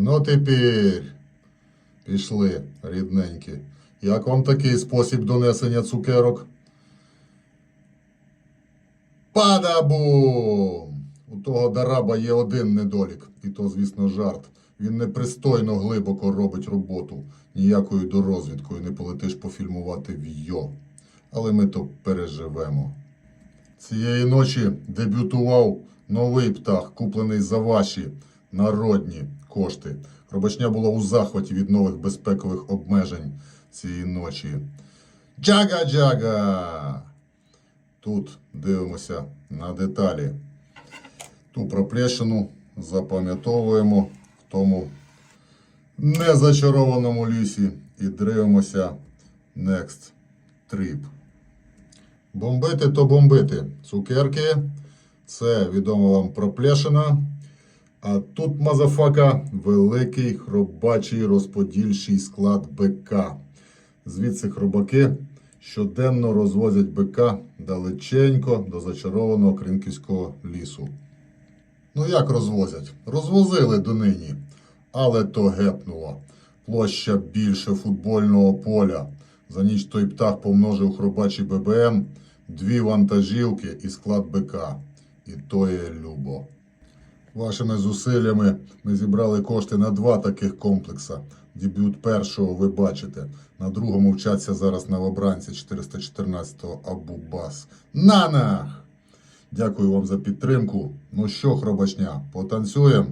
Ну тепер пішли, рідненькі. Як вам такий спосіб донесення цукерок? Падабум! У того дараба є один недолік, і то, звісно, жарт. Він непристойно глибоко робить роботу. Ніякою дорозвідкою не полетиш пофільмувати в йо. Але ми то переживемо. Цієї ночі дебютував новий птах, куплений за ваші народні кошти. Хробачня була у захваті від нових безпекових обмежень цієї ночі. Джага-джага! Тут дивимося на деталі. Ту проплещину запам'ятовуємо в тому незачарованому лісі і дивимося Next Trip. Бомбити то бомбити. Цукерки. Це відомо вам проплешина. А тут, мазафака, великий хробачий розподільчий склад БК. Звідси хробаки щоденно розвозять БК далеченько до зачарованого Кринківського лісу. Ну як розвозять? Розвозили донині, але то гепнуло. Площа більше футбольного поля. За ніч той птах помножив хробачий ББМ, дві вантажівки і склад БК. І то є любо. Вашими зусиллями ми зібрали кошти на два таких комплекса. Дебют першого ви бачите. На другому вчаться зараз новобранці 414-го Абубас. Нанах! Дякую вам за підтримку. Ну що, хробачня, потанцюємо?